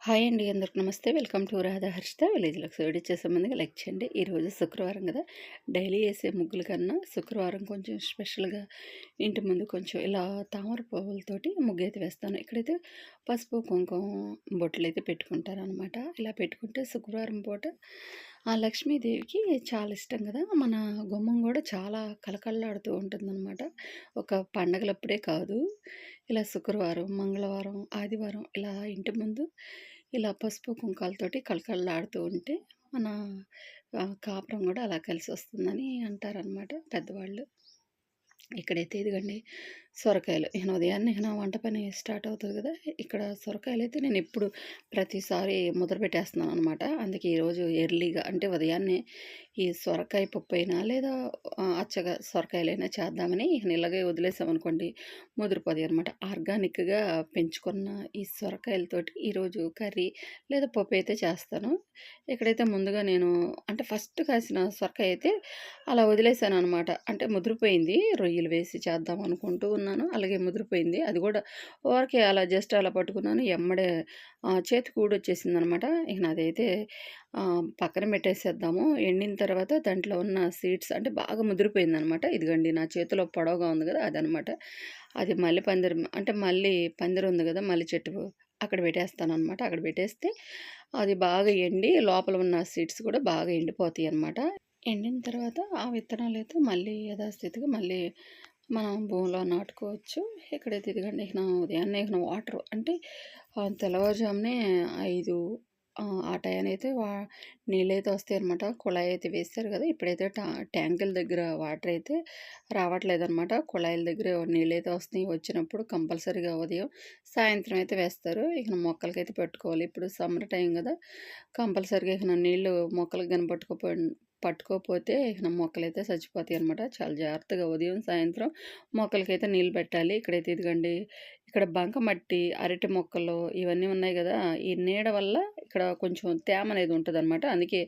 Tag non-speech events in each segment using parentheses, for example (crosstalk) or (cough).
Hi అండి అందరికి నమస్తే. Welcome to Radha Harshita. Village lux video చేసే ముందుగా లైక్ చేయండి. ఈరోజు శుక్రవారం కదా. డైలీ వేసే ముగ్గుల కన్నా శుక్రవారం కొంచెం స్పెషల్గా ఇంటి ముందు కొంచెం ఇలా తామర పువ్వులతోటి ముగ్గు అయితే వేస్తాను. ఇక్కడైతే పసుపు కుంకుమ బొట్టలు అయితే పెట్టుకుంటారు అనమాట ఇలా పెట్టుకుంటే శుక్రవారం పూట ఆ లక్ష్మీదేవికి చాలా ఇష్టం కదా! మన గుమ్మం కూడా చాలా కలకల్లాడుతూ ఉంటుందన్నమాట. ఒక పండగలప్పుడే కాదు ఇలా శుక్రవారం మంగళవారం ఆదివారం ఇలా ఇంటి ముందు ఇలా పసుపు కుంకాలతోటి కళకళలాడుతూ ఉంటే మన కాపురం కూడా అలా కలిసి వస్తుందని అంటారనమాట పెద్దవాళ్ళు. ఇక్కడైతే ఇదిగండి సొరకాయలు. నేను ఉదయాన్నే నా వంట పని స్టార్ట్ అవుతుంది కదా! ఇక్కడ సొరకాయలు అయితే నేను ఎప్పుడు ప్రతిసారి ముద్ర పెట్టేస్తున్నాను అనమాట అందుకే ఈరోజు ఎర్లీగా అంటే ఉదయాన్నే ఈ సొరకాయ పప్పు అయినా లేదా అచ్చగా సొరకాయలైనా చేద్దామని ఇక ఇలాగే వదిలేసామనుకోండి ముదిరిపోతాయి అనమాట ఆర్గానిక్గా పెంచుకున్న ఈ సొరకాయలతోటి ఈరోజు కర్రీ లేదా పప్పు అయితే చేస్తాను. ఇక్కడైతే ముందుగా నేను అంటే ఫస్ట్ కాసిన సొరకాయ అయితే అలా వదిలేసాను అనమాట అంటే ముదిరిపోయింది రొయ్యలు వేసి చేద్దాం అనుకుంటూ ఉన్నాను అలాగే ముదిరిపోయింది. అది కూడా ఊరికే అలా జస్ట్ అలా పట్టుకున్నాను. ఎమ్మడే చేతి కూడొచ్చేసింది అనమాట ఇక నాదైతే పక్కన పెట్టేసేద్దాము. ఎండిన తర్వాత దాంట్లో ఉన్న సీడ్స్ అంటే బాగా ముదిరిపోయింది అనమాట ఇదిగండి నా చేతిలో పొడవుగా ఉంది కదా అదనమాట. అది మళ్ళీ పందిరి అంటే మళ్ళీ పందిరి ఉంది కదా మళ్ళీ చెట్టు అక్కడ పెట్టేస్తాను అనమాట అక్కడ పెట్టేస్తే అది బాగా ఎండి లోపల ఉన్న సీడ్స్ కూడా బాగా ఎండిపోతాయి అనమాట ఎండిన తర్వాత ఆ విత్తనాలు అయితే మళ్ళీ యథాస్థితిగా మళ్ళీ మనం భూమిలో నాటుకోవచ్చు. ఇక్కడైతే ఎదిగండి ఇక ఉదయాన్నే ఇక వాటర్ అంటే తెల్లవారుజామునే ఐదు ఆ, ఆ టైం అయితే వా నీళ్ళైతే వస్తాయి అనమాట కుళాయి అయితే వేస్తారు కదా ఇప్పుడైతే టా ట్యాంకుల దగ్గర వాటర్ అయితే రావట్లేదు అనమాట కుళాయిల దగ్గర నీళ్ళైతే వస్తాయి వచ్చినప్పుడు కంపల్సరీగా ఉదయం సాయంత్రం అయితే వేస్తారు. ఇక మొక్కలకైతే పెట్టుకోవాలి. ఇప్పుడు సమ్మర్ టైం కదా కంపల్సరీగా ఇక నీళ్ళు మొక్కలకు కనపట్టుకోపో పట్టుకోకపోతే మొక్కలైతే చచ్చిపోతాయి అనమాట చాలా జాగ్రత్తగా ఉదయం సాయంత్రం మొక్కలకైతే నీళ్ళు పెట్టాలి. ఇక్కడైతే ఇదిగండి ఇక్కడ బంక మట్టి అరటి మొక్కలు ఇవన్నీ ఉన్నాయి కదా ఈ నీడ వల్ల ఇక్కడ కొంచెం తేమ అనేది ఉంటుంది అనమాట అందుకే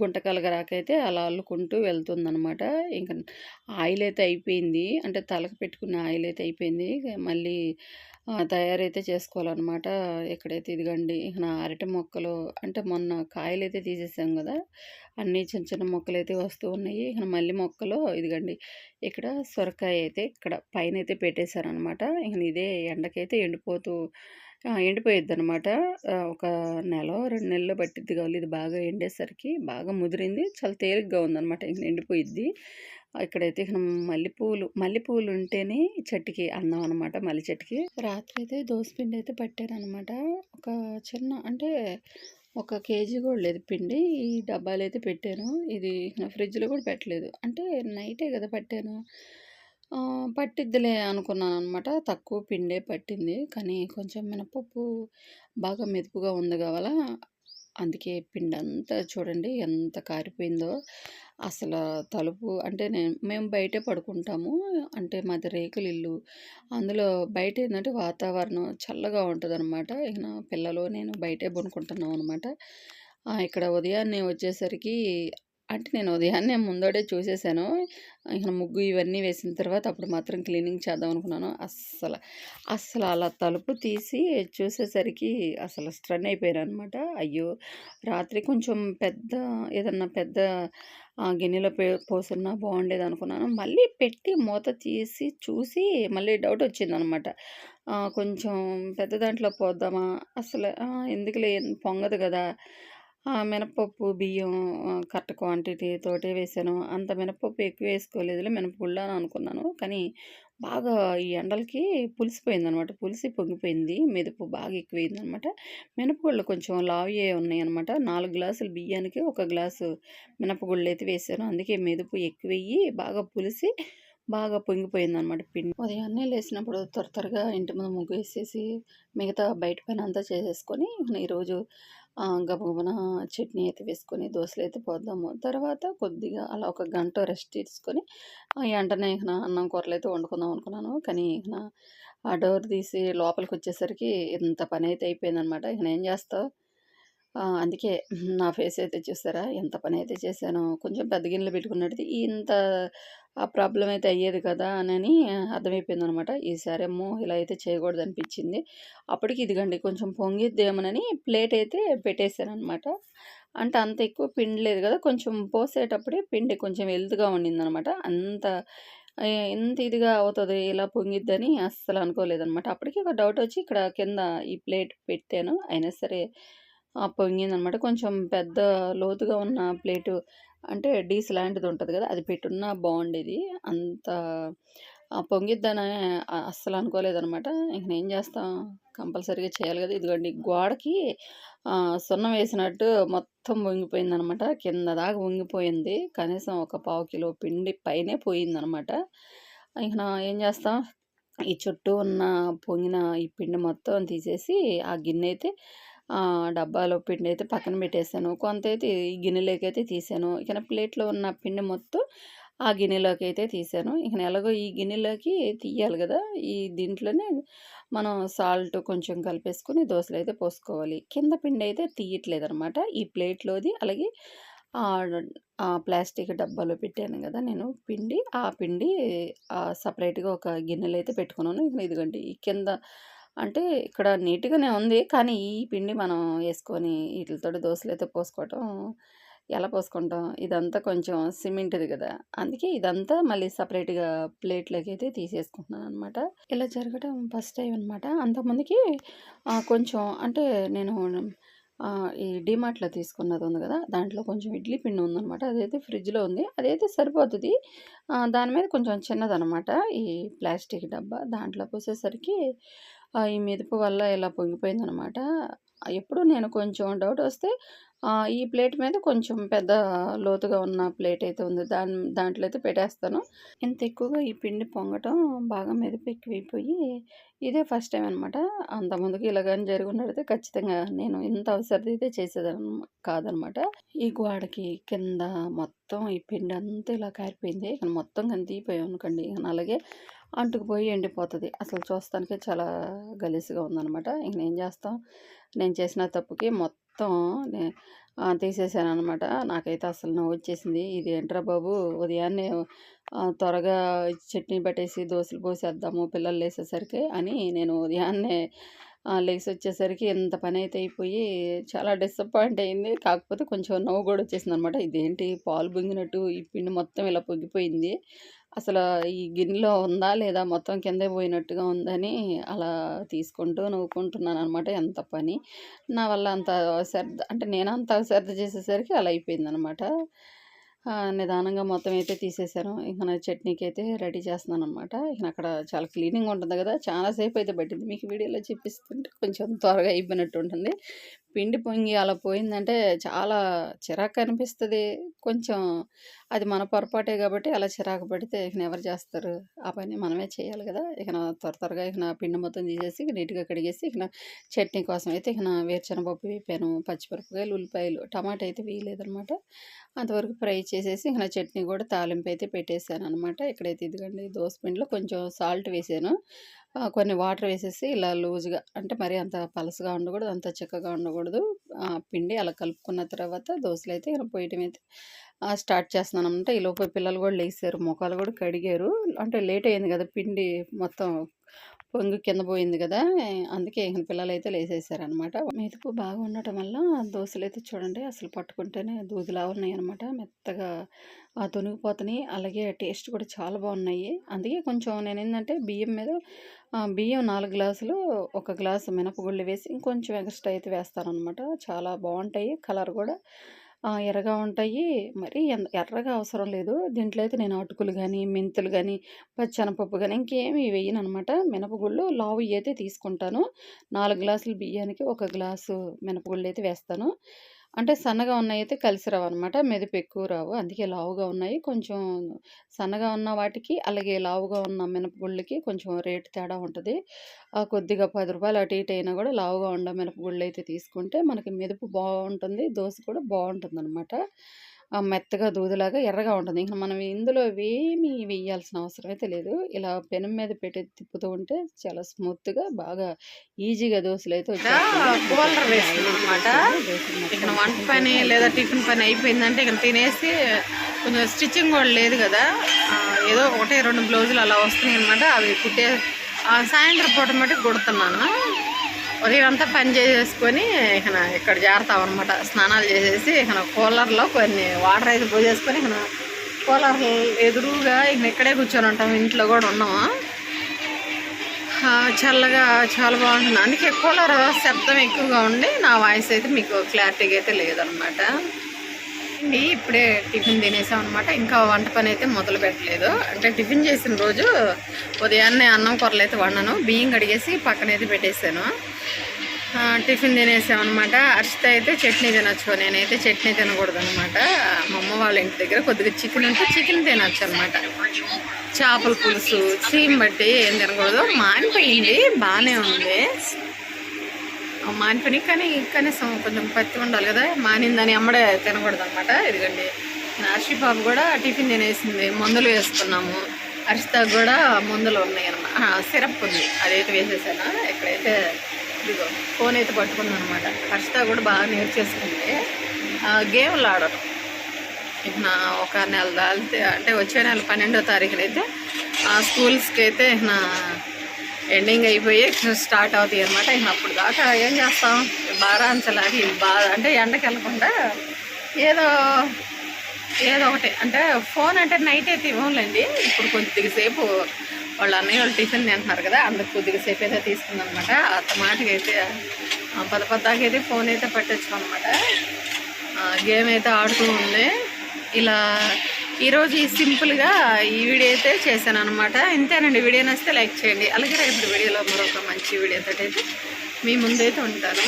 గుంటకలుగా రాకైతే అలా అల్లుకుంటూ వెళ్తుందనమాట ఇంకా ఆయిల్ అయితే అయిపోయింది. అంటే తలకు పెట్టుకున్న ఆయిల్ అయితే అయిపోయింది. మళ్ళీ తయారైతే చేసుకోవాలన్నమాట. ఇక్కడైతే ఇదిగండి ఇక నా అరటి మొక్కలు అంటే మొన్న కాయలు అయితే తీసేసాం కదా అన్నీ చిన్న చిన్న మొక్కలు అయితే వస్తూ ఉన్నాయి. ఇక మళ్ళీ మొక్కలు ఇదిగండి ఇక్కడ సొరకాయ అయితే ఇక్కడ పైన అయితే పెట్టేశారనమాట ఇక ఇదే ఎండకైతే ఎండిపోతూ ఎండిపోయిద్ది అనమాట ఒక నెల రెండు నెలలు పట్టిద్ది కావాలి. ఇది బాగా ఎండేసరికి బాగా ముదిరింది. చాలా తేలిగ్గా ఉందన్నమాట. ఇంక ఎండిపోయిద్ది ఇక్కడైతే ఇక్కడ మల్లెపూలు మల్లెపూలు ఉంటేనే చెట్టుకి అందం అనమాట మల్లె చెట్టుకి. రాత్రి అయితే దోసపిండి అయితే పట్టారనమాట ఒక చిన్న అంటే ఒక కేజీ కూడా లేదు పిండి. ఈ డబ్బాలు అయితే పెట్టాను. ఇది నా ఫ్రిడ్జ్లో కూడా పెట్టలేదు. అంటే నైటే కదా పట్టాను. పట్టిద్దిలే అనుకున్నాను అనమాట తక్కువ పిండే పట్టింది. కానీ కొంచెం మినపప్పు బాగా మెదుపుగా ఉంది కావాలా? అందుకే పిండి అంతా చూడండి ఎంత కారిపోయిందో. అసలు తలుపు అంటే నేను మేము బయటే పడుకుంటాము. అంటే మాది రేకుల ఇల్లు. అందులో బయట ఏంటంటే వాతావరణం చల్లగా ఉంటుంది అనమాట ఇక పిల్లలు నేను బయటే పడుకుంటున్నాం అనమాట ఇక్కడ ఉదయాన్నే వచ్చేసరికి అంటే నేను ఉదయాన్నే ముందోడే చూసేసాను. ఇంకా ముగ్గు ఇవన్నీ వేసిన తర్వాత అప్పుడు మాత్రం క్లీనింగ్ చేద్దాం అనుకున్నాను. అస్సలు అస్సలు అలా తలుపు తీసి చూసేసరికి అసలు స్ట్రన్ అయిపోయాను అనమాట అయ్యో! రాత్రి కొంచెం పెద్ద ఏదన్నా పెద్ద గిన్నెలో పే పోసున్నా బాగుండేది అనుకున్నాను. మళ్ళీ పెట్టి మూత తీసి చూసి మళ్ళీ డౌట్ వచ్చిందనమాట కొంచెం పెద్ద దాంట్లో పోద్దామా? అసలు ఎందుకులే పొంగదు కదా? మినపప్పు బియ్యం కరెక్ట్ క్వాంటిటీ తోటే వేసాను. అంత మినపప్పు ఎక్కువ వేసుకోలేదులే మినపగుళ్ళు అని అనుకున్నాను. కానీ బాగా ఈ ఎండలకి పులిసిపోయింది అనమాట పులిసి పొంగిపోయింది. మెదుపు బాగా ఎక్కువైంది అనమాట మినపగుళ్ళు కొంచెం లావే ఉన్నాయి అనమాట నాలుగు గ్లాసులు బియ్యానికి ఒక గ్లాసు మినపగుళ్ళు అయితే వేసాను. అందుకే మెదుపు ఎక్కువయ్యి బాగా పులిసి బాగా పొంగిపోయింది అనమాట పిండి. ఉదయాన్నే లేచినప్పుడు త్వర త్వరగా ఇంటి ముందు ముగ్గు వేసేసి మిగతా బయట పని అంతా చేసేసుకొని ఈరోజు గబగబన చట్నీ అయితే వేసుకొని దోశలు అయితే పోద్దాము. తర్వాత కొద్దిగా అలా ఒక గంట రెస్ట్ తీసుకొని ఆ, వెంటనే ఇక అన్నం కూరలు అయితే వండుకుందాం అనుకున్నాను. కానీ ఇక ఆ డోర్ తీసి లోపలికి వచ్చేసరికి ఇంత పని అయితే అయిపోయిందనమాట. ఇక నేను చేస్తా అందుకే (laughs) నా ఫేస్ అయితే చూసారా ఎంత పని అయితే చేశానో. కొంచెం పెద్ద గిన్నెలో పెట్టుకున్నట్టు ఇంత ఆ ప్రాబ్లం అయితే అయ్యేది కదా! అని అర్థమైపోయింది అనమాట ఈసారి ఈసారేమో ఇలా అయితే చేయకూడదనిపించింది. అప్పటికి ఇదిగండి కొంచెం పొంగిద్దేమోనని ప్లేట్ అయితే పెట్టేసాననమాట. అంటే అంత ఎక్కువ పిండి లేదు కదా! కొంచెం పోసేటప్పుడే పిండి కొంచెం ఎల్తుగా ఉండిందనమాట. అంత ఎంత ఇదిగా అవుతుంది ఇలా పొంగిద్దని అస్సలు అనుకోలేదనమాట. అప్పటికి ఒక డౌట్ వచ్చి ఇక్కడ కింద ఈ ప్లేట్ పెట్టాను. అయినా సరే పొంగిందనమాట. కొంచెం పెద్ద లోతుగా ఉన్న ప్లేటు అంటే డీస్ లాంటిది ఉంటుంది కదా అది పెట్టున్న బాగుండేది అంత పొంగిద్దని అస్సలు అనుకోలేదనమాట. ఇంక నేను చేస్తాం కంపల్సరీగా చేయాలి కదా ఇదిగోండి గోడకి సున్నం వేసినట్టు మొత్తం వంగిపోయిందనమాట. కింద దాకా వంగిపోయింది. కనీసం ఒక పావు కిలో పిండి పైనే పోయిందనమాట. ఇంక నా ఏం చేస్తాం ఈ చుట్టూ ఉన్న పొంగిన ఈ పిండి మొత్తం తీసేసి ఆ గిన్నె అయితే డబ్బాలో పిండి అయితే పక్కన పెట్టేసాను. అయితే ఈ గిన్నెలోకి అయితే తీసాను. ఇక ప్లేట్‌లో ఉన్న పిండి మొత్తం ఆ గిన్నెలోకి అయితే తీసాను. ఇక ఎలాగో ఈ గిన్నెలోకి తీయాలి కదా ఈ దీంట్లోనే మనం సాల్ట్ కొంచెం కలిపేసుకొని అయితే పోసుకోవాలి. కింద పిండి అయితే తీయట్లేదు అనమాట ఈ ప్లేట్‌లోది అలాగే ఆ ప్లాస్టిక్ డబ్బాలో పెట్టాను కదా నేను పిండి. ఆ పిండి సపరేట్గా ఒక గిన్నెలో అయితే పెట్టుకున్నాను. ఇక ఇదిగోండి ఈ కింద అంటే ఇక్కడ నీట్‌గానే ఉంది. కానీ ఈ పిండి మనం వేసుకొని వీటితో దోశలు అయితే పోసుకోవటం ఎలా పోసుకుంటాం? ఇదంతా కొంచెం సిమెంట్‌ది కదా అందుకే ఇదంతా మళ్ళీ సపరేట్గా ప్లేట్లోకి అయితే తీసేసుకుంటున్నాను అనమాట ఇలా జరగడం ఫస్ట్ టైం అనమాట. అంతకుముందుకి కొంచెం అంటే నేను ఈ డీమార్ట్‌లో తీసుకున్నది ఉంది కదా దాంట్లో కొంచెం ఇడ్లీ పిండి ఉందనమాట. అదైతే ఫ్రిడ్జ్‌లో ఉంది. అదైతే సరిపోతుంది దాని మీద కొంచెం చిన్నదనమాట. ఈ ప్లాస్టిక్ డబ్బా. దాంట్లో పోసేసరికి ఈ మెదుపు వల్ల ఇలా పొంగిపోయిందనమాట. ఎప్పుడు నేను కొంచెం డౌట్ వస్తే ఈ ప్లేట్ మీద కొంచెం పెద్ద లోతుగా ఉన్న ప్లేట్ అయితే ఉంది. దాని దాంట్లో అయితే పెట్టేస్తాను. ఇంత ఎక్కువగా ఈ పిండి పొంగటం బాగా మెదుపు ఎక్కువైపోయి ఇదే ఫస్ట్ టైం అనమాట. అంతకుముందుకు ఇలా గాని ఖచ్చితంగా నేను ఇంత అవసరది అయితే చేసేదాన్ని కాదనమాట. ఈ గోడకి కింద మొత్తం ఈ పిండి అంతా ఇలా కారిపోయింది. ఇక మొత్తం గాని తీయిపోయామనుకోండి ఇక అలాగే అంటుకుపోయి ఎండిపోతుంది అసలు చూస్తానికే చాలా గలీజుగా ఉందనమాట. ఇంక నేను చేస్తాం నేను చేసిన తప్పుకి మొత్తం నే అనమాట నాకైతే అసలు నవ్ వచ్చేసింది ఇది ఏంట్రా బాబు? ఉదయాన్నే త్వరగా చట్నీ పట్టేసి దోశలు పోసేద్దాము పిల్లలు లేసేసరికి అని నేను ఉదయాన్నే లేచి వచ్చేసరికి ఎంత ఇంత అయితే అయిపోయి చాలా డిసప్పాయింట్ అయింది. కాకపోతే కొంచెం నవ్వు కూడా వచ్చేసింది అనమాట ఇదేంటి పాలు పొంగినట్టు? ఈ పిండి మొత్తం ఇలా పొంగిపోయింది. అసలు ఈ గిన్నెలో ఉందా? లేదా? మొత్తం కిందే పోయినట్టుగా ఉందని అలా తీసుకుంటూ నవ్వుకుంటున్నాను అనమాట ఎంత పని. నా వల్ల అంత శ్రద్ధ అంటే నేను అంత శ్రద్ధ చేసేసరికి అలా అయిపోయిందనమాట. అనమాట నిదానంగా మొత్తం అయితే తీసేసాను. ఇంకా నా చట్నీకైతే రెడీ చేస్తున్నాను అనమాట ఇక అక్కడ చాలా క్లీనింగ్ ఉంటుంది కదా చాలా అయితే పట్టింది. మీకు వీడియోలో చూపిస్తుంటే కొంచెం త్వరగా అయిపోయినట్టు ఉంటుంది. పిండి పొంగి అలా పోయిందంటే చాలా చిరాకు అనిపిస్తుంది కొంచెం అది మన పొరపాటే కాబట్టి అలా చిరాకు పడితే ఇక ఎవరు చేస్తారు? ఆ పని మనమే చేయాలి కదా ఇక త్వర త్వరగా ఇక నా పిండి మొత్తం తీసేసి నీట్‌గా కడిగేసి ఇక చట్నీ కోసం అయితే ఇక నా వేరుశనగపప్పు వేపాను. పచ్చిమిరపకాయలు, ఉల్లిపాయలు, టమాటా అయితే వేయలేదనమాట. అంతవరకు ఫ్రై చేసేసి ఇక నా చట్నీ తాలింపు అయితే పెట్టేసాననమాట. ఇక్కడైతే ఇదిగోండి దోస పిండిలో కొంచెం సాల్ట్ వేసాను. కొన్ని వాటర్ వేసేసి ఇలా లూజ్‌గా అంటే మరీ అంత పలసగా ఉండకూడదు. అంత చిక్కగా ఉండకూడదు. పిండి అలా కలుపుకున్న తర్వాత దోసలైతే ఇక పోయటం అయితే స్టార్ట్ ఈ ఈలోపు పిల్లలు కూడా లేచారు మొఖాలు కూడా కడిగారు. అంటే లేట్ అయింది కదా పిండి మొత్తం పొంగి కింద పోయింది కదా అందుకే పిల్లలు పిల్లలైతే లేసేసారనమాట. మెతుకు బాగా ఉండటం వల్ల దోసలైతే చూడండి అసలు పట్టుకుంటేనే దూదిలా ఉన్నాయనమాట. మెత్తగా ఆ తొనిగిపోతున్నాయి. అలాగే టేస్ట్ కూడా చాలా బాగున్నాయి. అందుకే కొంచెం నేను ఏంటంటే బియ్యం మీద బియ్యం నాలుగు గ్లాసులు, ఒక గ్లాసు మినపగుళ్ళు వేసి ఇంకొంచెం ఎక్స్‌ట్రా అయితే వేస్తాను అనమాట చాలా బాగుంటాయి కలర్ కూడా ఎర్రగా ఉంటాయి. మరి ఎర్రగా అవసరం లేదు. దీంట్లో అయితే నేను అటుకులు కానీ మెంతులు కానీ పచ్చనపప్పు కానీ ఇంకేమి వెయ్యననమాట. మినపగుళ్ళు లావు అయితే తీసుకుంటాను. నాలుగు గ్లాసులు బియ్యానికి ఒక గ్లాసు మినపగుళ్ళు అయితే వేస్తాను. అంటే సన్నగా ఉన్నయయితే కలిసి రావనమాట. మెదుపు ఎక్కువ రావు. అందుకే లావుగా ఉన్నాయి. కొంచెం సన్నగా ఉన్న వాటికి, అలాగే లావుగా ఉన్న మినపగుళ్ళకి కొంచెం రేటు తేడా ఉంటుంది కొద్దిగా పది రూపాయలు అటు ఇటు అయినా కూడా లావుగా ఉన్న మినపగుళ్ళు అయితే తీసుకుంటే మనకి మెదుపు బాగుంటుంది దోశ కూడా బాగుంటుంది అనమాట మెత్తగా దూదిలాగా ఎర్రగా ఉంటుంది. ఇంక మనం ఇందులో ఏమీ వేయాల్సిన అవసరం అయితే లేదు. ఇలా పెనం మీద పెట్టి తిప్పుతూ ఉంటే చాలా స్మూత్‌గా బాగా ఈజీగా ఇక్కడ మొత్తం వంట పని లేదా టిఫిన్ పని అయిపోయిందంటే ఇక్కడ తినేసి కొంచెం స్టిచ్చింగ్ కూడా లేదు కదా. ఏదో ఒకటి రెండు బ్లౌజులు అలా వస్తున్నాయి అనమాట అవి కుట్టే ఆ, సాయంత్రం పూట మటుకు కుడుతున్నాను. ఉదయం అంతా పని చేసేసుకొని ఇక ఇక్కడ చేరతాం అనమాట స్నానాలు చేసేసి ఇక కూలర్లో కొన్ని వాటర్ అయితే పోసేసుకొని ఇక కూలర్ ఎదురుగా ఇక ఇక్కడే కూర్చొని ఉంటాం ఇంట్లో కూడా ఉన్నాము చల్లగా చాలా బాగుంటుంది. అందుకే కూలర్ శబ్దం ఎక్కువగా ఉండి నా వాయిస్ అయితే మీకు క్లారిటీగా అయితే లేదనమాట అండి ఇప్పుడే టిఫిన్ తినేసాం అనమాట ఇంకా వంట పని అయితే మొదలు పెట్టలేదు. అంటే టిఫిన్ చేసిన రోజు ఉదయాన్నే అన్నం కూరలు అయితే వండను. బియ్యం కడిగేసి పక్కన అయితే పెట్టేశాను టిఫిన్ తినేసాం అనమాట అయితే చట్నీ తినొచ్చు. నేనైతే చట్నీ తినకూడదు అనమాట మా అమ్మ వాళ్ళ ఇంటి దగ్గర కొద్దిగా చికెన్ ఉంటే చికెన్ తినొచ్చు అనమాట చేపల పులుసు చీమ్ బట్టి ఏం తినకూడదు. మానిపోయింది. బాగానే ఉంది. ఆ మానిపోయి కానీ కనీసం కొంచెం పత్తి ఉండాలి కదా. మానిందని అమ్మడే తినకూడదు అనమాట ఇదిగండి నార్షి బాబు కూడా టిఫిన్ తినేసింది. మందులు వేసుకున్నాము. అరిస్తాకు కూడా మందులు ఉన్నాయి అనమాట సిరప్ ఉంది. అదైతే వేసేసాను? ఇక్కడైతే ఇదిగో ఫోన్ అయితే పట్టుకుంది అనమాట హర్షిత కూడా బాగా నేర్చేసుకుంది. ఆ, గేమ్లు ఆడడం ఇక నా ఒక నెల దాల్తే అంటే వచ్చే నెల పన్నెండో తారీఖునైతే ఆ స్కూల్స్కి అయితే నా ఎండింగ్ అయిపోయి స్టార్ట్ అవుతాయి అనమాట ఇక అప్పుడు దాకా ఏం చేస్తాం? బారాంచలాగి బాగా అంటే ఎండకి వెళ్ళకుండా ఏదో ఏదో ఒకటి. అంటే ఫోన్ అంటే నైట్ అయితే ఇవ్వలేండి ఇప్పుడు కొద్దిగా సేపు వాళ్ళ అన్నయ్య వాళ్ళు టిఫిన్ తింటున్నారు కదా అందుకు కొద్దిగా సేపు అయితే తీసుకుందనమాట అంత మాటకి అయితే పద పద్దాకి అయితే ఫోన్ అయితే పెట్టచ్చు అనమాట గేమ్ అయితే ఆడుతూ ఉంది. ఇలా ఈరోజు ఈ సింపుల్గా ఈ వీడియో అయితే చేశాను అనమాట ఇంతేనండి వీడియో నచ్చితే లైక్ చేయండి. అలాగే రేపు వీడియోలో మరొక మంచి వీడియోతో అయితే మీ ముందైతే ఉంటాను.